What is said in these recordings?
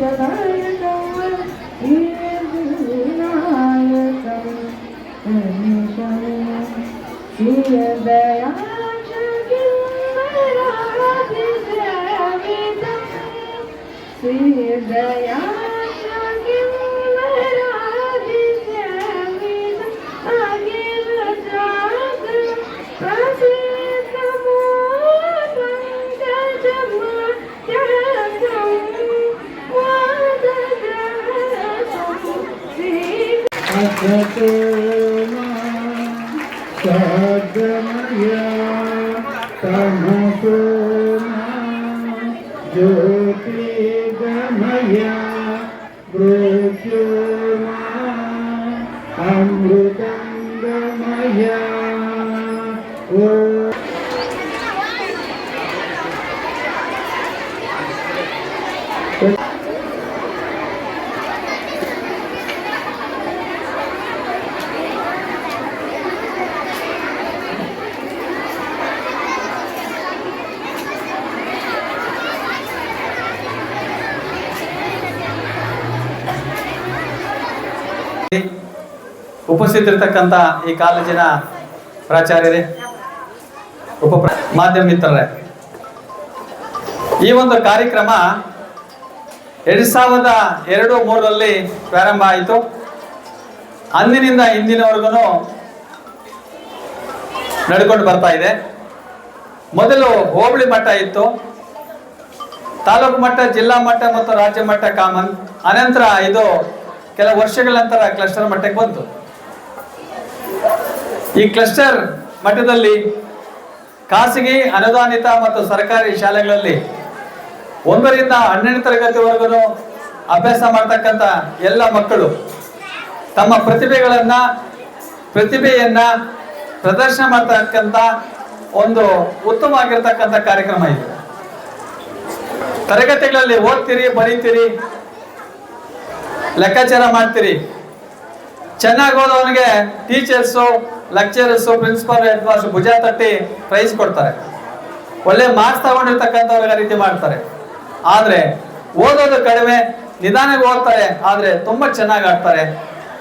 ಜನ Thank you. ಉಪಸ್ಥಿತರಿರ್ತಕ್ಕಂಥ ಈ ಕಾಲೇಜಿನ ಪ್ರಾಚಾರ್ಯರೇ, ಉಪ ಮಾಧ್ಯಮ ಮಿತ್ರರೇ, ಈ ಒಂದು ಕಾರ್ಯಕ್ರಮ ಎರಡ್ ಸಾವಿರದ ಎರಡು ಮೂರರಲ್ಲಿ ಪ್ರಾರಂಭ ಆಯಿತು. ಅಂದಿನಿಂದ ಇಂದಿನವರೆಗೂ ನಡ್ಕೊಂಡು ಬರ್ತಾ ಇದೆ. ಮೊದಲು ಹೋಬಳಿ ಮಟ್ಟ ಇತ್ತು. ತಾಲೂಕು ಮಟ್ಟ, ಜಿಲ್ಲಾ ಮಟ್ಟ ಮತ್ತು ರಾಜ್ಯ ಮಟ್ಟ ಕಾಮನ್. ಅನಂತರ ಇದು ಕೆಲವು ವರ್ಷಗಳ ನಂತರ ಕ್ಲಸ್ಟರ್ ಮಟ್ಟಕ್ಕೆ ಬಂತು. ಈ ಕ್ಲಸ್ಟರ್ ಮಟ್ಟದಲ್ಲಿ ಖಾಸಗಿ, ಅನುದಾನಿತ ಮತ್ತು ಸರ್ಕಾರಿ ಶಾಲೆಗಳಲ್ಲಿ ಒಂದರಿಂದ ಹನ್ನೆರಡು ತರಗತಿವರೆಗೂ ಅಭ್ಯಾಸ ಮಾಡ್ತಕ್ಕಂಥ ಎಲ್ಲ ಮಕ್ಕಳು ತಮ್ಮ ಪ್ರತಿಭೆಗಳನ್ನು, ಪ್ರತಿಭೆಯನ್ನ ಪ್ರದರ್ಶನ ಮಾಡ್ತಕ್ಕಂಥ ಒಂದು ಉತ್ತಮವಾಗಿರ್ತಕ್ಕಂಥ ಕಾರ್ಯಕ್ರಮ ಇದು. ತರಗತಿಗಳಲ್ಲಿ ಓದ್ತೀರಿ, ಬರೀತೀರಿ, ಲೆಕ್ಕಾಚಾರ ಮಾಡ್ತೀರಿ. ಚೆನ್ನಾಗಿ ಓದೋನಿಗೆ teachers lecturers principal head master ಭುಜ ತಟ್ಟಿ ಪ್ರೈಸ್ ಕೊಡ್ತಾರೆ. ಒಳ್ಳೆ ಮಾರ್ಕ್ಸ್ ತಗೊಂಡಿರ್ತಕ್ಕಂಥವ್ರಿಗೆ ರೀತಿ ಮಾಡ್ತಾರೆ. ಆದ್ರೆ ಓದೋದು ಕಡಿಮೆ, ನಿಧಾನಕ್ಕೆ ಓದ್ತಾರೆ, ಆದ್ರೆ ತುಂಬಾ ಚೆನ್ನಾಗಿ ಆಡ್ತಾರೆ,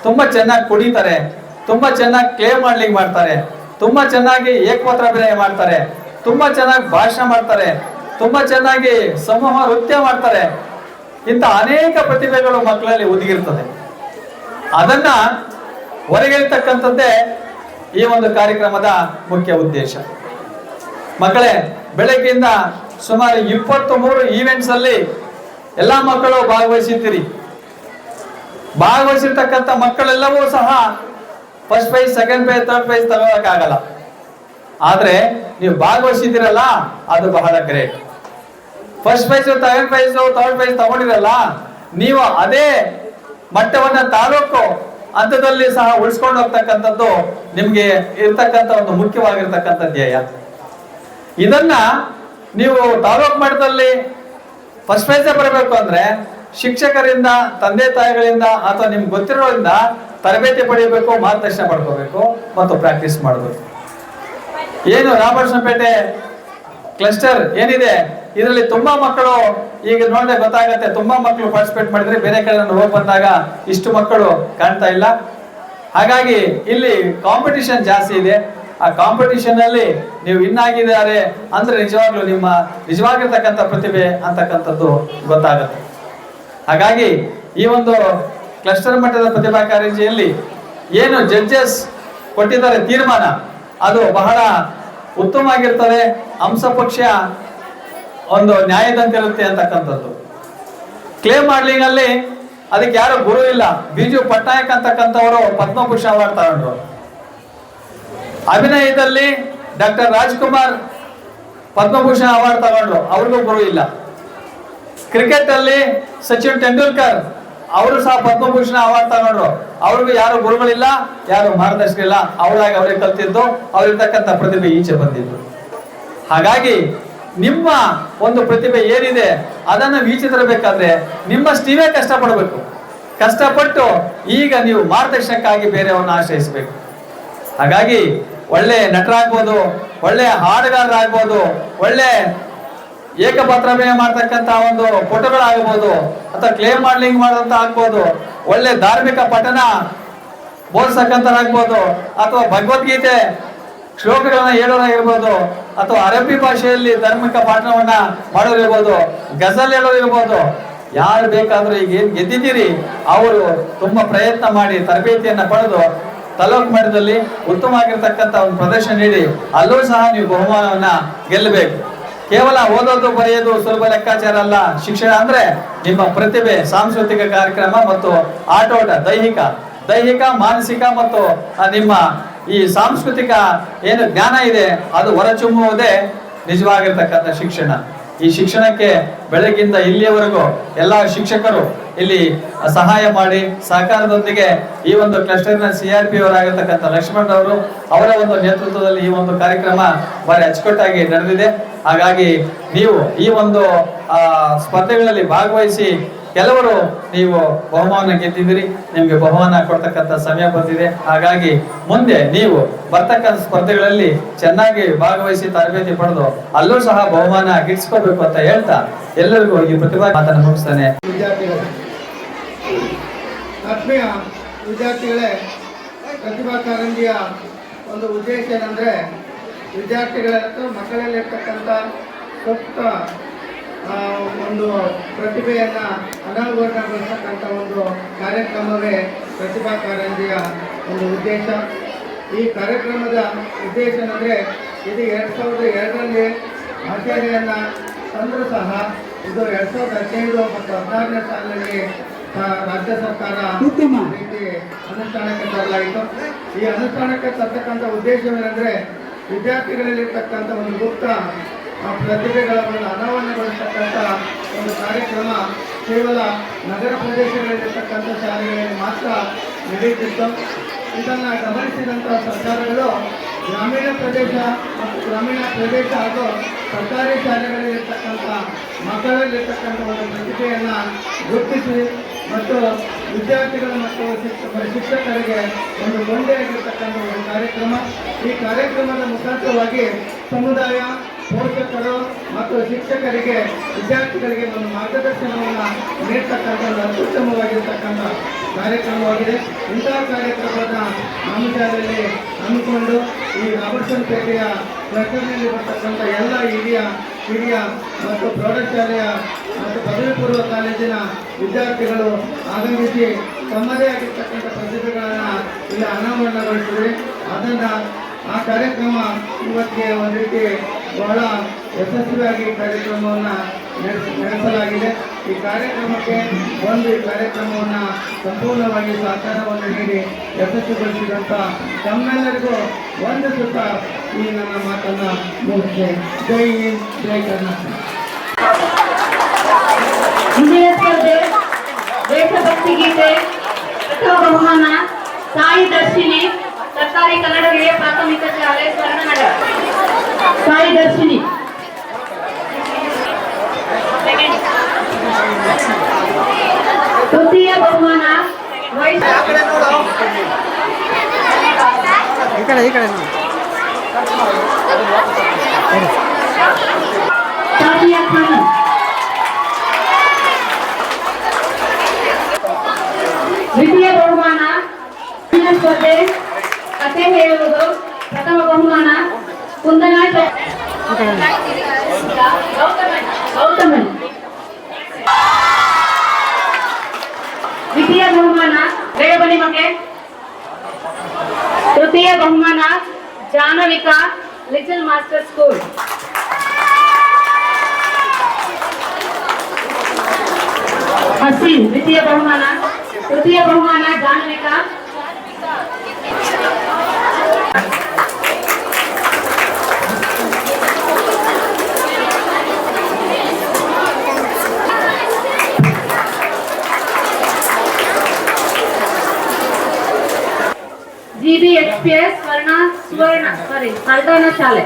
ತುಂಬಾ ಚೆನ್ನಾಗಿ ಕುಡಿತಾರೆ ತುಂಬಾ ಚೆನ್ನಾಗಿ ಕ್ಲೇಮ್ ಮಾಡ್ಲಿಂಗ್ ಮಾಡ್ತಾರೆ, ತುಂಬಾ ಚೆನ್ನಾಗಿ ಏಕಮಾತ್ರ ಅಭಿನಯ ಮಾಡ್ತಾರೆ, ತುಂಬಾ ಚೆನ್ನಾಗಿ ಭಾಷಣ ಮಾಡ್ತಾರೆ, ತುಂಬಾ ಚೆನ್ನಾಗಿ ಸಮೂಹ ನೃತ್ಯ ಮಾಡ್ತಾರೆ. ಇಂಥ ಅನೇಕ ಪ್ರತಿಭೆಗಳು ಮಕ್ಕಳಲ್ಲಿ ಒದಗಿರ್ತದೆ. ಅದನ್ನ ಹೊರಗೆಳ್ತಕ್ಕಂಥದ್ದೇ ಈ ಒಂದು ಕಾರ್ಯಕ್ರಮದ ಮುಖ್ಯ ಉದ್ದೇಶ. ಮಕ್ಕಳೇ, ಬೆಳಗ್ಗೆಯಿಂದ ಸುಮಾರು ಇಪ್ಪತ್ತು ಮೂರು ಈವೆಂಟ್ಸ್ ಅಲ್ಲಿ ಎಲ್ಲಾ ಮಕ್ಕಳು ಭಾಗವಹಿಸಿದ್ದೀರಿ. ಭಾಗವಹಿಸಿರ್ತಕ್ಕಂಥ ಮಕ್ಕಳೆಲ್ಲವೂ ಸಹ first prize second prize third prize ತಗೋಕ್ಕಾಗಲ್ಲ ಆದ್ರೆ ನೀವು ಭಾಗವಹಿಸಿದ್ದೀರಲ್ಲ, ಅದು ಬಹಳ great first prize second prize third prize ತಗೊಂಡಿರಲ್ಲ, ನೀವು ಅದೇ ಮಟ್ಟವನ್ನ ತಾಲೂಕು ಹಂತದಲ್ಲಿ ಸಹ ಉಳಿಸ್ಕೊಂಡು ಹೋಗ್ತಕ್ಕಂಥದ್ದು ನಿಮ್ಗೆ ಇರ್ತಕ್ಕಂಥ ಒಂದು ಮುಖ್ಯವಾಗಿರ್ತಕ್ಕಂಥ ಧ್ಯೇಯ. ಇದನ್ನ ನೀವು ತಾಲೂಕು ಮಟ್ಟದಲ್ಲಿ ಫಸ್ಟ್ ಪ್ರೈಸ್ ಬರಬೇಕು ಅಂದ್ರೆ ಶಿಕ್ಷಕರಿಂದ, ತಂದೆ ತಾಯಿಗಳಿಂದ ಅಥವಾ ನಿಮ್ಗೆ ಗೊತ್ತಿರೋದ್ರಿಂದ ತರಬೇತಿ ಪಡೆಯಬೇಕು, ಮಾರ್ಗದರ್ಶನ ಪಡ್ಕೋಬೇಕು ಮತ್ತು ಪ್ರಾಕ್ಟೀಸ್ ಮಾಡಬೇಕು. ಏನು ರಾಮಕೃಷ್ಣಪೇಟೆ ಕ್ಲಸ್ಟರ್ ಏನಿದೆ? ಇದರಲ್ಲಿ ತುಂಬಾ ಮಕ್ಕಳು ಈಗ ನೋಡಿದ್ರೆ ಗೊತ್ತಾಗತ್ತೆ, ತುಂಬಾ ಮಕ್ಕಳು ಪಾರ್ಟಿಸಿಪೇಟ್ ಮಾಡಿದ್ರೆ ಬೇರೆ ಕಡೆ ನಾನು ಹೋಗಿ ಬಂದಾಗ ಇಷ್ಟು ಮಕ್ಕಳು ಕಾಣ್ತಾ ಇಲ್ಲ. ಹಾಗಾಗಿ ಇಲ್ಲಿ ಕಾಂಪಿಟಿಷನ್ ಜಾಸ್ತಿ ಇದೆ. ಆ ಕಾಂಪಿಟಿಷನ್ ಅಲ್ಲಿ ನೀವು ವಿನ್ ಆಗಿದ್ದಾರೆ ಅಂದ್ರೆ ನಿಜವಾಗ್ಲೂ ನಿಮ್ಮ ನಿಜವಾಗಿರ್ತಕ್ಕಂಥ ಪ್ರತಿಭೆ ಅಂತಕ್ಕಂಥದ್ದು ಗೊತ್ತಾಗುತ್ತೆ. ಹಾಗಾಗಿ ಈ ಒಂದು ಕ್ಲಸ್ಟರ್ ಮಟ್ಟದ ಪ್ರತಿಭಾ ಕಾರಂಜಿಯಲ್ಲಿ ಏನು ಜಡ್ಜಸ್ ಕೊಟ್ಟಿದ್ದಾರೆ ತೀರ್ಮಾನ, ಅದು ಬಹಳ ಉತ್ತಮವಾಗಿರ್ತದೆ ಅಂಶ ಪಕ್ಷ ಒಂದು ನ್ಯಾಯದಂತಿರುತ್ತೆ ಅಂತಕ್ಕಂಥದ್ದು. ಕ್ಲೇಮ್ ಮಾಡ್ಲಿಂಗ್ ಅಲ್ಲಿ ಅದಕ್ಕೆ ಯಾರು ಗುರು ಇಲ್ಲ. ಬಿಜು ಪಟ್ನಾಯಕ್ ಅಂತಕ್ಕಂಥವರು ಪದ್ಮಭೂಷಣ ಅವಾರ್ಡ್ ತಗೊಂಡ್ರು. ಅಭಿನಯದಲ್ಲಿ ಡಾಕ್ಟರ್ ರಾಜ್ಕುಮಾರ್ ಪದ್ಮಭೂಷಣ ಅವಾರ್ಡ್ ತಗೊಂಡ್ರು. ಅವ್ರಿಗೂ ಗುರು ಇಲ್ಲ. ಕ್ರಿಕೆಟ್ ಅಲ್ಲಿ ಸಚಿನ್ ತೆಂಡೂಲ್ಕರ್, ಅವರು ಸಹ ಪದ್ಮಭೂಷಣ ಅವಾರ್ಡ್ ತಗೊಂಡ್ರು. ಅವ್ರಿಗೂ ಯಾರು ಗುರುಗಳಿಲ್ಲ, ಯಾರು ಮಾರ್ಗದರ್ಶಕರಿಲ್ಲ ಅವಳಾಗಿ ಅವರೇ ಕಲ್ತಿದ್ದು, ಅವರಿರ್ತಕ್ಕಂಥ ಪ್ರತಿಭೆ ಈಚೆ ಬಂದಿದ್ದು. ಹಾಗಾಗಿ ನಿಮ್ಮ ಒಂದು ಪ್ರತಿಭೆ ಏನಿದೆ, ಅದನ್ನು ವೀಕ್ಷಿತಿರಬೇಕಾದ್ರೆ ನಿಮ್ಮ ಸ್ಟೀವೇ ಕಷ್ಟಪಡಬೇಕು. ಕಷ್ಟಪಟ್ಟು ಈಗ ನೀವು ಮಾರ್ಗದರ್ಶನಕ್ಕಾಗಿ ಬೇರೆಯವ್ರನ್ನ ಆಶ್ರಯಿಸಬೇಕು. ಹಾಗಾಗಿ ಒಳ್ಳೆ ನಟರಾಗ್ಬೋದು, ಒಳ್ಳೆ ಹಾಡುಗಾರರಾಗ್ಬೋದು, ಒಳ್ಳೆ ಏಕಪಾತ್ರಾಭಿನಯ ಮಾಡ್ತಕ್ಕಂಥ ಒಂದು ಫೋಟೋಗಳಾಗ್ಬೋದು, ಅಥವಾ ಕ್ಲೇ ಮಾಡ್ಲಿಂಗ್ ಮಾಡಿದಂತ ಆಗ್ಬೋದು, ಒಳ್ಳೆ ಧಾರ್ಮಿಕ ಪಠನ ಬೋಧಿಸಕ್ಕಂಥರಾಗ್ಬೋದು ಅಥವಾ ಭಗವದ್ಗೀತೆ ಶ್ಲೋಕಗಳನ್ನ ಹೇಳೋರಾಗಿರ್ಬೋದು ಅಥವಾ ಅರಬ್ಬಿ ಭಾಷೆಯಲ್ಲಿ ಧಾರ್ಮಿಕ ಪಾಠವನ್ನ ಮಾಡೋರಿರ್ಬೋದು ಗಜಲ್ ಹೇಳೋರಿರ್ಬೋದು ಯಾರು ಬೇಕಾದ್ರೂ ಈಗ ಏನ್ ಗೆದ್ದಿದ್ದೀರಿ, ಅವರು ತುಂಬಾ ಪ್ರಯತ್ನ ಮಾಡಿ ತರಬೇತಿಯನ್ನ ಪಡೆದು ತಾಲೂಕು ಮಟ್ಟದಲ್ಲಿ ಉತ್ತಮ ಉತ್ತಮವಾಗಿರ್ತಕ್ಕಂಥ ಒಂದು ಪ್ರದರ್ಶನ ನೀಡಿ, ಅಲ್ಲೂ ಸಹ ನೀವು ಬಹುಮಾನವನ್ನ ಗೆಲ್ಲಬೇಕು. ಕೇವಲ ಓದೋದು ಬರೆಯೋದು ಸುಲಭ ಲೆಕ್ಕಾಚಾರ ಅಲ್ಲ, ಶಿಕ್ಷಣ ಅಂದ್ರೆ ನಿಮ್ಮ ಪ್ರತಿಭೆ, ಸಾಂಸ್ಕೃತಿಕ ಕಾರ್ಯಕ್ರಮ ಮತ್ತು ಆಟೋಟ, ದೈಹಿಕ ದೈಹಿಕ, ಮಾನಸಿಕ ಮತ್ತು ನಿಮ್ಮ ಈ ಸಾಂಸ್ಕೃತಿಕ ಏನು ಜ್ಞಾನ ಇದೆ, ಅದು ಹೊರಚುಮ್ಮುವುದೇ ನಿಜವಾಗಿರ್ತಕ್ಕಂಥ ಶಿಕ್ಷಣ. ಈ ಶಿಕ್ಷಣಕ್ಕೆ ಬೆಳಗಿಂದ ಇಲ್ಲಿಯವರೆಗೂ ಎಲ್ಲ ಶಿಕ್ಷಕರು ಇಲ್ಲಿ ಸಹಾಯ ಮಾಡಿ, ಸಹಕಾರದೊಂದಿಗೆ ಈ ಒಂದು ಕ್ಲಸ್ಟರ್ನ ಸಿ ಆರ್ ಪಿ ಅವರಾಗಿರ್ತಕ್ಕಂಥ ಲಕ್ಷ್ಮಣ್ ಅವರು ಅವರ ಒಂದು ನೇತೃತ್ವದಲ್ಲಿ ಈ ಒಂದು ಕಾರ್ಯಕ್ರಮ ಭಾರಿ ಅಚ್ಚುಕಟ್ಟಾಗಿ ನಡೆದಿದೆ. ಹಾಗಾಗಿ ನೀವು ಈ ಒಂದು ಸ್ಪರ್ಧೆಗಳಲ್ಲಿ ಭಾಗವಹಿಸಿ ಕೆಲವರು ನೀವು ಬಹುಮಾನ ಗೆದ್ದಿದ್ದೀರಿ, ನಿಮಗೆ ಬಹುಮಾನ ಕೊಡ್ತಕ್ಕಂಥ ಸಮಯ ಬಂದಿದೆ. ಹಾಗಾಗಿ ಮುಂದೆ ನೀವು ಬರ್ತಕ್ಕಂಥ ಸ್ಪರ್ಧೆಗಳಲ್ಲಿ ಚೆನ್ನಾಗಿ ಭಾಗವಹಿಸಿ ತರಬೇತಿ ಪಡೆದು ಅಲ್ಲೂ ಸಹ ಬಹುಮಾನ ಗಿಡಿಸ್ಕೋಬೇಕು ಅಂತ ಹೇಳ್ತಾ ಎಲ್ಲರಿಗೂ ಈ ಪ್ರತಿಭಾ ಮಾತನ್ನು ಮುಗಿಸ್ತಾನೆ. ವಿದ್ಯಾರ್ಥಿಗಳೇ ಪ್ರತಿಭಾ ಕಾರಂಜಿಯ ಒಂದು ಉದ್ದೇಶ ಏನಂದರೆ, ವಿದ್ಯಾರ್ಥಿಗಳ ಮಕ್ಕಳಲ್ಲಿರ್ತಕ್ಕಂಥ ಸೂಕ್ತ ಒಂದು ಪ್ರತಿಭೆಯನ್ನು ಅನಾವರಣಗೊಳಿಸತಕ್ಕಂಥ ಒಂದು ಕಾರ್ಯಕ್ರಮವೇ ಪ್ರತಿಭಾ ಕಾರಂಜಿಯ ಒಂದು ಉದ್ದೇಶ. ಈ ಕಾರ್ಯಕ್ರಮದ ಉದ್ದೇಶ ಅಂದರೆ ಇದು ಎರಡು ಸಾವಿರದ ಎರಡರಲ್ಲಿ ಆಚರಣೆಯನ್ನು ತಂದರೂ ಸಹ ಇದು ಎರಡ್ ಸಾವಿರದ ಹದಿನೈದು ಮತ್ತು ಹದಿನಾರನೇ ಸಾಲಿನಲ್ಲಿ ರಾಜ್ಯ ಸರ್ಕಾರ ರೀತಿ ಅನುಷ್ಠಾನಕ್ಕೆ ತರಲಾಯಿತು. ಈ ಅನುಷ್ಠಾನಕ್ಕೆ ತರ್ತಕ್ಕಂಥ ಉದ್ದೇಶವೇನೆಂದರೆ ವಿದ್ಯಾರ್ಥಿಗಳಲ್ಲಿರ್ತಕ್ಕಂಥ ಒಂದು ಗುಪ್ತ ಆ, ಪ್ರತಿಭೆಗಳ ಒಂದು ಅನಾವರಣಗೊಳಿಸ್ತಕ್ಕಂಥ ಒಂದು ಕಾರ್ಯಕ್ರಮ ಕೇವಲ ನಗರ ಪ್ರದೇಶಗಳಲ್ಲಿರ್ತಕ್ಕಂಥ ಶಾಲೆಗಳಲ್ಲಿ ಮಾತ್ರ ನಡೆಯುತ್ತಿತ್ತು. ಇದನ್ನು ಗಮನಿಸಿದಂಥ ಸರ್ಕಾರಗಳು ಗ್ರಾಮೀಣ ಪ್ರದೇಶ ಮತ್ತು ಗ್ರಾಮೀಣ ಪ್ರದೇಶ ಹಾಗೂ ಸರ್ಕಾರಿ ಶಾಲೆಗಳಲ್ಲಿರ್ತಕ್ಕಂಥ ಮಕ್ಕಳಲ್ಲಿರ್ತಕ್ಕಂಥ ಒಂದು ಪ್ರತಿಭೆಯನ್ನು ಗುರುತಿಸಿ ಮತ್ತು ವಿದ್ಯಾರ್ಥಿಗಳು ಮತ್ತು ಶಿಕ್ಷಕ ಶಿಕ್ಷಕರಿಗೆ ಒಂದು ಗೊಂದೆಯಾಗಿರ್ತಕ್ಕಂಥ ಒಂದು ಕಾರ್ಯಕ್ರಮ. ಈ ಕಾರ್ಯಕ್ರಮದ ಮುಖಾಂತರವಾಗಿ ಸಮುದಾಯ ಪೋಷಕರು ಮತ್ತು ಶಿಕ್ಷಕರಿಗೆ, ವಿದ್ಯಾರ್ಥಿಗಳಿಗೆ ಒಂದು ಮಾರ್ಗದರ್ಶನವನ್ನು ನೀಡ್ತಕ್ಕಂಥ ಒಂದು ಅತ್ಯುತ್ತಮವಾಗಿರ್ತಕ್ಕಂಥ ಕಾರ್ಯಕ್ರಮವಾಗಿದೆ. ಇಂತಹ ಕಾರ್ಯಕ್ರಮವನ್ನು ನಮ್ಮ ಹಮ್ಮಿಕೊಂಡು ಈ ರಾಬರ್ಟ್ಸನ್ ಪೇಟೆಯ ಪ್ರಕರಣದಲ್ಲಿ ಬರ್ತಕ್ಕಂಥ ಎಲ್ಲ ಹಿರಿಯ ಹಿರಿಯ ಮತ್ತು ಪ್ರೌಢಶಾಲೆಯ ಮತ್ತು ಪದವಿ ಪೂರ್ವ ಕಾಲೇಜಿನ ವಿದ್ಯಾರ್ಥಿಗಳು ಆಗಮಿಸಿ ತಮ್ಮದೇ ಆಗಿರ್ತಕ್ಕಂಥ ಪ್ರತಿಭೆಗಳನ್ನು ಇಲ್ಲಿ ಅನಾವರಣಗೊಳಿಸಿದೆ ಅದನ್ನು ಆ ಕಾರ್ಯಕ್ರಮ ಇವತ್ತಿಗೆ ಒಂದು ರೀತಿ ಬಹಳ ಯಶಸ್ವಿಯಾಗಿ ಕಾರ್ಯಕ್ರಮವನ್ನು ನಡೆಸ, ನಡೆಸಲಾಗಿದೆ. ಈ ಕಾರ್ಯಕ್ರಮಕ್ಕೆ ಒಂದು ಈ ಕಾರ್ಯಕ್ರಮವನ್ನು ಸಂಪೂರ್ಣವಾಗಿ ಸಹಕಾರವನ್ನು ನೀಡಿ ಯಶಸ್ವಿಗೊಳಿಸಿದಂಥ ತಮ್ಮೆಲ್ಲರಿಗೂ ಒಂದು ಸುತ್ತ ಈ ನನ್ನ ಮಾತನ್ನು ಮುಗಿಸಿದೆ ಜೈ ಹಿಂದ್, ಜೈ ಕರ್ನಾಟಕ. ದೇಶಭಕ್ತಿ ಗೀತೆ ಪ್ರಥಮ ಬಹುಮಾನ ಸಾಯಿ ದರ್ಶಿನಿ, ಸರ್ಕಾರಿ ಕನ್ನಡ ಪ್ರಾಥಮಿಕ ಶಾಲೆ ಸ್ವರ್ಣನಗರ ಸಾಯಿ ದರ್ಶಿನಿ ತೃತೀಯ ಬಹುಮಾನ ವೈಸ್ ಸಾಫಿಯಾ ಖಾನಂ ದ್ವಿತೀಯ ಬಹುಮಾನ ಮುಂದಿನ ಸ್ಪರ್ಧೆ ಕಥೆ ಹೇಳುವುದು ಪ್ರಥಮ ಬಹುಮಾನ ಕುಂದನ ಚ- ಗೌತಮನ್ ಗೌತಮನ್ ದ್ವಿತೀಯ ಬಹುಮಾನ ಬೇಗ ಬನ್ನಿ ಮಕ್ಕೆ ತೃತೀಯ ಬಹುಮಾನ Jahnavika little master school Haseen ದ್ವಿತೀಯ ಬಹುಮಾನ ತೃತೀಯ ಬಹುಮಾನ ಜಾಹ್ನವಿಕಾ ಮಲ್ದಾನ ಶಾಲೆ.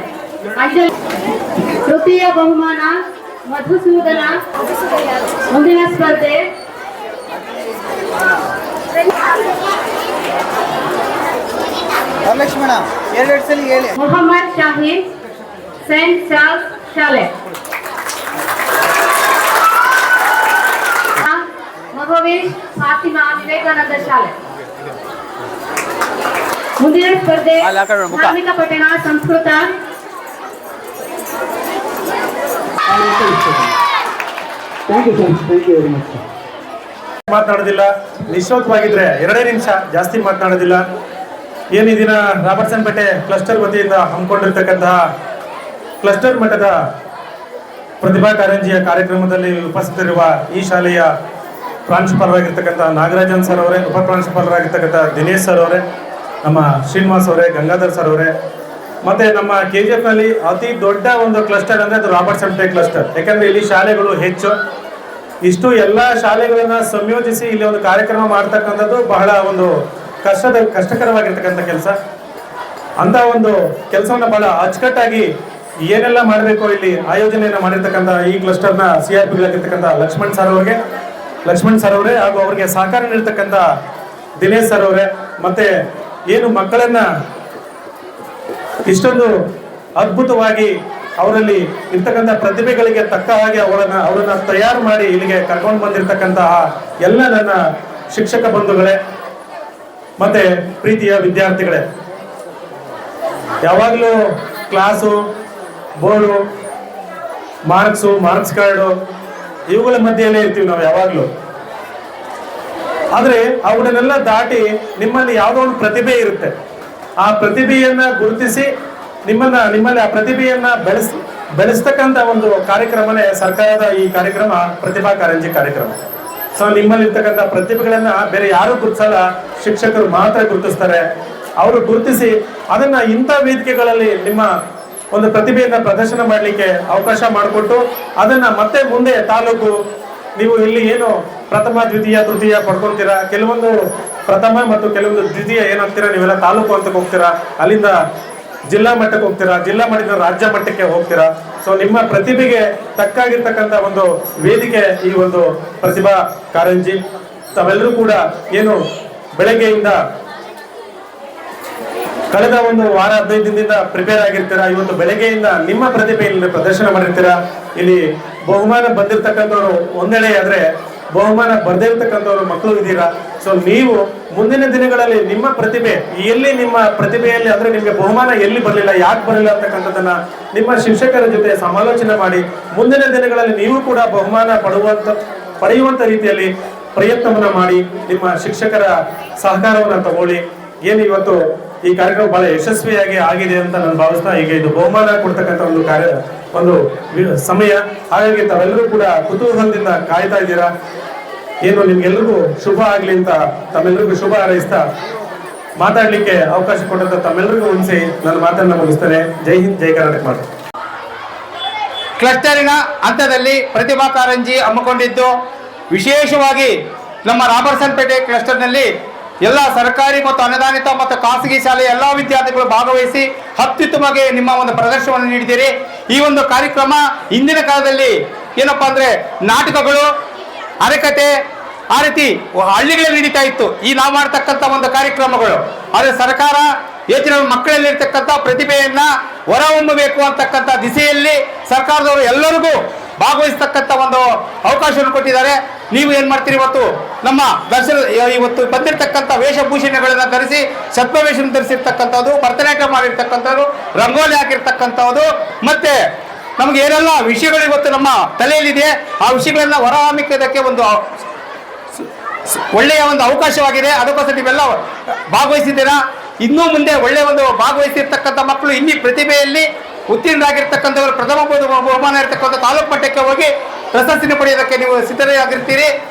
ಅಂಜಲಿ ತೃತೀಯ ಬಹುಮಾನ ಮಧುಸೂದನ ಮುಂದಿನ ಸ್ಪರ್ಧೆ. ಲಕ್ಷ್ಮಣ ಎರಡೆರಡು ಸಲ ಹೇಳಿ. ಮೊಹಮ್ಮದ್ ಶಾಹೀನ್ ಸೇಂಟ್ ಚಾರ್ಲ್ಸ್ ಶಾಲೆ. ಮಹೋವೀಶ್ ಫಾತಿಮಾ ವಿವೇಕಾನಂದ ಶಾಲೆ. ಮುಂದಿನ ಸ್ಪರ್ಧೆ. ಧಾರ್ಮಿಕ ಪಠಣ Sanskrit. Thank you sir thank you very much ಮಾತನಾಡೋದಿಲ್ಲ. ನಿಶ್ಚೋತವಾಗಿದ್ರೆ ಎರಡೇ ನಿಮಿಷ ಜಾಸ್ತಿ ಮಾತನಾಡೋದಿಲ್ಲ. ಏನು ದಿನ ರಾಬರ್ಟ್ಸನ್ ಪೇಟೆ ಕ್ಲಸ್ಟರ್ ವತಿಯಿಂದ ಹಮ್ಮಿಕೊಂಡಿರ್ತಕ್ಕಂತಹ ಕ್ಲಸ್ಟರ್ ಮಟ್ಟದ ಪ್ರತಿಭಾ ಕಾರಂಜಿಯ ಕಾರ್ಯಕ್ರಮದಲ್ಲಿ ಉಪಸ್ಥಿತರಿರುವ ಈ ಶಾಲೆಯ ಪ್ರಾಂಶುಪಾಲರಾಗಿರ್ತಕ್ಕಂಥ ನಾಗರಾಜನ್ ಸರ್ ಅವರೇ ಉಪ ಪ್ರಾಂಶುಪಾಲರಾಗಿರ್ತಕ್ಕಂಥ ದಿನೇಶ್ ಸರ್ ಅವರೇ ನಮ್ಮ ಶ್ರೀನಿವಾಸ್ ಅವರೇ, ಗಂಗಾಧರ್ ಸರ್ ಅವರೇ. ಮತ್ತೆ ನಮ್ಮ ಕೆ ಜಿ ಎಫ್ನಲ್ಲಿ ಅತಿ ದೊಡ್ಡ ಒಂದು ಕ್ಲಸ್ಟರ್ ಅಂದ್ರೆ ಅದು ರಾಬರ್ಟ್ ಸಂಟೆ ಕ್ಲಸ್ಟರ್ ಯಾಕಂದ್ರೆ ಇಲ್ಲಿ ಶಾಲೆಗಳು ಹೆಚ್ಚು. ಇಷ್ಟು ಎಲ್ಲ ಶಾಲೆಗಳನ್ನ ಸಂಯೋಜಿಸಿ ಇಲ್ಲಿ ಒಂದು ಕಾರ್ಯಕ್ರಮ ಮಾಡ್ತಕ್ಕಂಥದ್ದು ಬಹಳ ಒಂದು ಕಷ್ಟದ, ಕಷ್ಟಕರವಾಗಿರ್ತಕ್ಕಂಥ ಕೆಲಸ. ಅಂತ ಒಂದು ಕೆಲಸವನ್ನ ಬಹಳ ಅಚ್ಚುಕಟ್ಟಾಗಿ ಏನೆಲ್ಲ ಮಾಡಬೇಕು ಇಲ್ಲಿ ಆಯೋಜನೆಯನ್ನ ಮಾಡಿರ್ತಕ್ಕಂಥ ಈ ಕ್ಲಸ್ಟರ್ನ ಸಿ ಆರ್ ಪಿಗಳಾಗಿರ್ತಕ್ಕಂಥ ಲಕ್ಷ್ಮಣ್ ಸರ್ ಅವರಿಗೆ. ಲಕ್ಷ್ಮಣ್ ಸರ್ ಅವರೇ ಹಾಗೂ ಅವರಿಗೆ ಸಹಕಾರ ನೀಡ್ತಕ್ಕಂಥ ದಿನೇಶ್ ಸರ್ ಅವರೇ. ಮತ್ತೆ ಏನು ಮಕ್ಕಳನ್ನ ಇಷ್ಟೊಂದು ಅದ್ಭುತವಾಗಿ ಅವರಲ್ಲಿ ಇರ್ತಕ್ಕಂಥ ಪ್ರತಿಭೆಗಳಿಗೆ ತಕ್ಕ ಹಾಗೆ ಅವರನ್ನ ಅವರನ್ನ ತಯಾರು ಮಾಡಿ ಇಲ್ಲಿಗೆ ಕರ್ಕೊಂಡು ಬಂದಿರತಕ್ಕಂತಹ ಎಲ್ಲ ನನ್ನ ಶಿಕ್ಷಕ ಬಂಧುಗಳೇ, ಮತ್ತೆ ಪ್ರೀತಿಯ ವಿದ್ಯಾರ್ಥಿಗಳೇ. ಯಾವಾಗಲೂ class, board, marks, marks card, ಇವುಗಳ ಮಧ್ಯೆಯಲ್ಲೇ ಇರ್ತೀವಿ ನಾವು ಯಾವಾಗಲೂ. ಆದ್ರೆ ಅವುಗಳನ್ನೆಲ್ಲ ದಾಟಿ ನಿಮ್ಮಲ್ಲಿ ಯಾವುದೋ ಒಂದು ಪ್ರತಿಭೆ ಇರುತ್ತೆ. ಆ ಪ್ರತಿಭೆಯನ್ನ ಗುರುತಿಸಿ ನಿಮ್ಮನ್ನ, ನಿಮ್ಮಲ್ಲಿ ಆ ಪ್ರತಿಭೆಯನ್ನ ಬೆಳೆಸ್, ಬೆಳೆಸ್ತಕ್ಕಂಥ ಒಂದು ಕಾರ್ಯಕ್ರಮನೇ ಸರ್ಕಾರದ ಈ ಕಾರ್ಯಕ್ರಮ, ಪ್ರತಿಭಾ ಕಾರಂಜಿ ಕಾರ್ಯಕ್ರಮ. ಸೊ ನಿಮ್ಮಲ್ಲಿ ಇರ್ತಕ್ಕಂಥ ಪ್ರತಿಭೆಗಳನ್ನ ಬೇರೆ ಯಾರು ಗುರುತಿಸಲ್ಲ, ಶಿಕ್ಷಕರು ಮಾತ್ರ ಗುರುತಿಸ್ತಾರೆ. ಅವರು ಗುರುತಿಸಿ ಅದನ್ನ ಇಂಥ ವೇದಿಕೆಗಳಲ್ಲಿ ನಿಮ್ಮ ಒಂದು ಪ್ರತಿಭೆಯನ್ನ ಪ್ರದರ್ಶನ ಮಾಡಲಿಕ್ಕೆ ಅವಕಾಶ ಮಾಡಿಕೊಟ್ಟು ಅದನ್ನ ಮತ್ತೆ ಮುಂದೆ ತಾಲೂಕು, ನೀವು ಇಲ್ಲಿ ಏನು ಪ್ರಥಮ, ದ್ವಿತೀಯ, ತೃತೀಯ ಪಡ್ಕೊಂತೀರಾ? ಕೆಲವೊಂದು ಪ್ರಥಮ ಮತ್ತು ಕೆಲವೊಂದು ದ್ವಿತೀಯ ಏನಾಗ್ತೀರಾ ನೀವೆಲ್ಲ ತಾಲೂಕು ಹಂತಕ್ಕೆ ಹೋಗ್ತೀರಾ? ಅಲ್ಲಿಂದ ಜಿಲ್ಲಾ ಮಟ್ಟಕ್ಕೆ ಹೋಗ್ತೀರಾ? ಜಿಲ್ಲಾ ಮಟ್ಟದಿಂದ ರಾಜ್ಯ ಮಟ್ಟಕ್ಕೆ ಹೋಗ್ತೀರಾ? ಸೊ ನಿಮ್ಮ ಪ್ರತಿಭೆಗೆ ತಕ್ಕಾಗಿರ್ತಕ್ಕಂಥ ಒಂದು ವೇದಿಕೆ ಈ ಒಂದು ಪ್ರತಿಭಾ ಕಾರಂಜಿ. ತಾವೆಲ್ಲರೂ ಕೂಡ ಏನು ಬೆಳಗ್ಗೆಯಿಂದ ಕಳೆದ ಒಂದು ವಾರ, ಹದಿನೈದು ದಿನದಿಂದ ಪ್ರಿಪೇರ್ ಆಗಿರ್ತೀರಾ? ಇವತ್ತು ಬೆಳಗ್ಗೆಯಿಂದ ನಿಮ್ಮ ಪ್ರತಿಭೆಯಲ್ಲಿ ಪ್ರದರ್ಶನ ಮಾಡಿರ್ತೀರಾ? ಇಲ್ಲಿ ಬಹುಮಾನ ಬಂದಿರತಕ್ಕಂಥವ್ರು ಒಂದೆಡೆ ಆದ್ರೆ ಬಹುಮಾನ ಬರ್ದಿರ್ತಕ್ಕಂಥವ್ರು ಮಕ್ಕಳು ಇದ್ದೀರಾ? ಸೊ ನೀವು ಮುಂದಿನ ದಿನಗಳಲ್ಲಿ ನಿಮ್ಮ ಪ್ರತಿಭೆ, ಎಲ್ಲಿ ನಿಮ್ಮ ಪ್ರತಿಭೆಯಲ್ಲಿ ಅಂದ್ರೆ ನಿಮಗೆ ಬಹುಮಾನ ಎಲ್ಲಿ ಬರಲಿಲ್ಲ, ಯಾಕೆ ಬರಲಿಲ್ಲ ಅಂತಕ್ಕಂಥದ್ದನ್ನ ನಿಮ್ಮ ಶಿಕ್ಷಕರ ಜೊತೆ ಸಮಾಲೋಚನೆ ಮಾಡಿ ಮುಂದಿನ ದಿನಗಳಲ್ಲಿ ನೀವು ಕೂಡ ಬಹುಮಾನ ಪಡುವಂತ, ಪಡೆಯುವಂತ ರೀತಿಯಲ್ಲಿ ಪ್ರಯತ್ನವನ್ನ ಮಾಡಿ ನಿಮ್ಮ ಶಿಕ್ಷಕರ ಸಹಕಾರವನ್ನ ತಗೊಳ್ಳಿ. ಏನು ಇವತ್ತು ಈ ಕಾರ್ಯಕ್ರಮ ಬಹಳ ಯಶಸ್ವಿಯಾಗಿ ಆಗಿದೆ ಅಂತ ನಾನು ಭಾವಿಸ್ತಾ ಈಗ ಇದು ಬಹುಮಾನ ಕೊಡ್ತಕ್ಕಂಥ ಒಂದು ಕಾರ್ಯ, ಒಂದು ಸಮಯ. ಹಾಗಾಗಿ ತಾವೆಲ್ಲರೂ ಕೂಡ ಕುತೂಹಲದಿಂದ ಕಾಯ್ತಾ ಇದ್ದೀರಾ? ಏನು ನಿಮ್ಗೆಲ್ರಿಗೂ ಶುಭ ಆಗ್ಲಿ ಅಂತ ತಮ್ಮೆಲ್ಲರಿಗೂ ಶುಭ ಹಾರೈಸ್ತಾ ಮಾತಾಡ್ಲಿಕ್ಕೆ ಅವಕಾಶ ಕೊಟ್ಟಂತ ತಮ್ಮೆಲ್ಲರಿಗೂ ಉಣಿಸಿ ನನ್ನ ಮಾತನ್ನ ಮುಗಿಸ್ತೇನೆ. ಜೈ ಹಿಂದ್, ಜೈ ಕರ್ನಾಟಕ ಮಾತು. ಕ್ಲಸ್ಟರಿನ ಹಂತದಲ್ಲಿ ಪ್ರತಿಭಾ ಕಾರಂಜಿ ಹಮ್ಮಿಕೊಂಡಿದ್ದು ವಿಶೇಷವಾಗಿ ನಮ್ಮ ರಾಬರ್ಸನ್ ಪೇಟೆ ಕ್ಲಸ್ಟರ್ನಲ್ಲಿ ಎಲ್ಲ ಸರ್ಕಾರಿ ಮತ್ತು ಅನುದಾನಿತ ಮತ್ತು ಖಾಸಗಿ ಶಾಲೆ ಎಲ್ಲ ವಿದ್ಯಾರ್ಥಿಗಳು ಭಾಗವಹಿಸಿ ಅತ್ಯುತ್ತಮವಾಗಿ ನಿಮ್ಮ ಒಂದು ಪ್ರದರ್ಶನವನ್ನು ನೀಡಿದ್ದೀರಿ. ಈ ಒಂದು ಕಾರ್ಯಕ್ರಮ ಇಂದಿನ ಕಾಲದಲ್ಲಿ ಏನಪ್ಪಾ ಅಂದ್ರೆ ನಾಟಕಗಳು, ಅರೆಕತೆ ಆ ರೀತಿ ಹಳ್ಳಿಗಳಲ್ಲಿ ನಡೀತಾ ಇತ್ತು. ಈ ನಾವು ಮಾಡ್ತಕ್ಕಂಥ ಒಂದು ಕಾರ್ಯಕ್ರಮಗಳು. ಆದರೆ ಸರ್ಕಾರ ಯೋಚನೆ ಮಕ್ಕಳಲ್ಲಿರ್ತಕ್ಕಂಥ ಪ್ರತಿಭೆಯನ್ನ ಹೊರಹೊಮ್ಮಬೇಕು ಅಂತಕ್ಕಂಥ ದಿಸೆಯಲ್ಲಿ ಸರ್ಕಾರದವರು ಎಲ್ಲರಿಗೂ ಭಾಗವಹಿಸ್ತಕ್ಕಂಥ ಒಂದು ಅವಕಾಶವನ್ನು ಕೊಟ್ಟಿದ್ದಾರೆ. ನೀವು ಏನು ಮಾಡ್ತೀರಿ ಇವತ್ತು? ನಮ್ಮ ದರ್ಶನ ಇವತ್ತು ಬಂದಿರತಕ್ಕಂಥ ವೇಷಭೂಷಣಗಳನ್ನು ಧರಿಸಿ ವೇಷ ಧರಿಸಿರ್ತಕ್ಕಂಥದ್ದು, ಭರತನಾಟ್ಯ ಮಾಡಿರ್ತಕ್ಕಂಥದ್ದು, ರಂಗೋಲಿ ಹಾಕಿರ್ತಕ್ಕಂಥದ್ದು, ಮತ್ತೆ ನಮಗೆ ಏನೆಲ್ಲ ವಿಷಯಗಳು ಇವತ್ತು ನಮ್ಮ ತಲೆಯಲ್ಲಿದೆ, ಆ ವಿಷಯಗಳನ್ನ ಹೊರಹಾಮಿಕ್ಕೋದಕ್ಕೆ ಒಂದು ಒಳ್ಳೆಯ ಒಂದು ಅವಕಾಶವಾಗಿದೆ. ಅದಕ್ಕೋಸ್ಕರ ನೀವೆಲ್ಲ ಭಾಗವಹಿಸಿದ್ದೀರಾ? ಇನ್ನೂ ಮುಂದೆ ಒಳ್ಳೆಯ ಒಂದು ಭಾಗವಹಿಸಿರ್ತಕ್ಕಂಥ ಮಕ್ಕಳು ಇನ್ನಿ ಪ್ರತಿಭೆಯಲ್ಲಿ ಉತ್ತೀರ್ಣರಾಗಿರ್ತಕ್ಕಂಥವ್ರು ಪ್ರಥಮ ಬಹು- ಬಹುಮಾನ ಇರತಕ್ಕಂಥ ತಾಲೂಕು ಮಟ್ಟಕ್ಕೆ ಹೋಗಿ ಪ್ರಶಸ್ತಿನ ಪಡೆಯೋದಕ್ಕೆ ನೀವು ಸಿದ್ಧರಾಗಿರ್ತೀರಿ.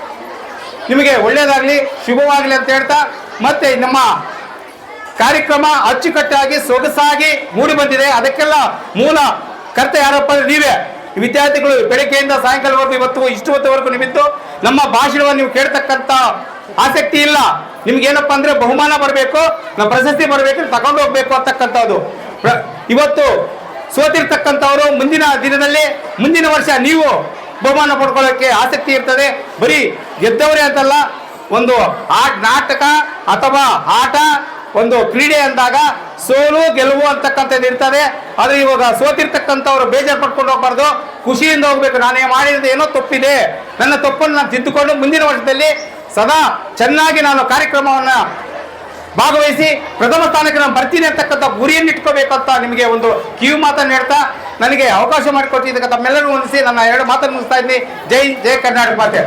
ನಿಮಗೆ ಒಳ್ಳೆಯದಾಗಲಿ, ಶುಭವಾಗಲಿ ಅಂತ ಹೇಳ್ತಾ, ಮತ್ತೆ ನಮ್ಮ ಕಾರ್ಯಕ್ರಮ ಅಚ್ಚುಕಟ್ಟಾಗಿ, ಸೊಗಸಾಗಿ ಮೂಡಿ ಬಂದಿದೆ. ಅದಕ್ಕೆಲ್ಲ ಮೂಲ ಕರ್ತ ಯಾರಪ್ಪ ಅಂದ್ರೆ ನೀವೇ. ವಿದ್ಯಾರ್ಥಿಗಳು ಬೆಳಗ್ಗೆಯಿಂದ ಸಾಯಂಕಾಲವರೆಗೂ ಇವತ್ತು ಇಷ್ಟು ಹೊತ್ತವರೆಗೂ ನಿಮಿತ್ತು ನಮ್ಮ ಭಾಷಣವನ್ನು ನೀವು ಕೇಳ್ತಕ್ಕಂಥ ಆಸಕ್ತಿ ಇಲ್ಲ. ನಿಮ್ಗೇನಪ್ಪ ಅಂದ್ರೆ ಬಹುಮಾನ ಬರಬೇಕು ನಮ್ಮ ಪ್ರಶಸ್ತಿ ಬರಬೇಕು, ತಗೊಂಡು ಹೋಗ್ಬೇಕು ಅಂತಕ್ಕಂಥದ್ದು. ಇವತ್ತು ಸೋತಿರ್ತಕ್ಕಂಥವರು ಮುಂದಿನ ದಿನದಲ್ಲಿ, ಮುಂದಿನ ವರ್ಷ ನೀವು ಬಹುಮಾನ ಪಡ್ಕೊಳ್ಳೋಕ್ಕೆ ಆಸಕ್ತಿ ಇರ್ತದೆ. ಬರೀ ಗೆದ್ದವರೇ ಅಂತಲ್ಲ, ಒಂದು ಆಟ, ನಾಟಕ ಅಥವಾ ಆಟ, ಒಂದು ಕ್ರೀಡೆ ಅಂದಾಗ ಸೋಲು, ಗೆಲುವು ಅಂತಕ್ಕಂಥದ್ದು ಇರ್ತದೆ. ಆದರೆ ಇವಾಗ ಸೋತಿರ್ತಕ್ಕಂಥವ್ರು ಬೇಜಾರು ಪಡ್ಕೊಂಡು ಹೋಗ್ಬಾರ್ದು. ಖುಷಿಯಿಂದ ಹೋಗ್ಬೇಕು. ನಾನೇ ಮಾಡಿರೋದು ಏನೋ ತಪ್ಪಿದೆ. ನನ್ನ ತಪ್ಪನ್ನು ನಾನು ತಿದ್ದುಕೊಂಡು ಮುಂದಿನ ವರ್ಷದಲ್ಲಿ ಸದಾ ಚೆನ್ನಾಗಿ ನಾನು ಕಾರ್ಯಕ್ರಮವನ್ನ ಭಾಗವಹಿಸಿ ಪ್ರಥಮ ಸ್ಥಾನಕ್ಕೆ ನಾನು ಬರ್ತೀನಿ ಅಂತಕ್ಕಂಥ ಗುರಿಯನ್ನು ಇಟ್ಕೋಬೇಕಂತ ನಿಮಗೆ ಒಂದು ಕಿವಿ ಮಾತನ್ನು ಹೇಳ್ತಾ ನನಗೆ ಅವಕಾಶ ಮಾಡಿಕೊಟ್ಟಿದ್ದಕ್ಕೆ ತಮ್ಮೆಲ್ಲರೂ ಹೊಂದಿಸಿ ನನ್ನ ಎರಡು ಮಾತನ್ನು ಮುಗಿಸ್ತಾ ಇದ್ದೀನಿ. ಜೈ ಜೈ ಕರ್ನಾಟಕ ಮಾತೆ.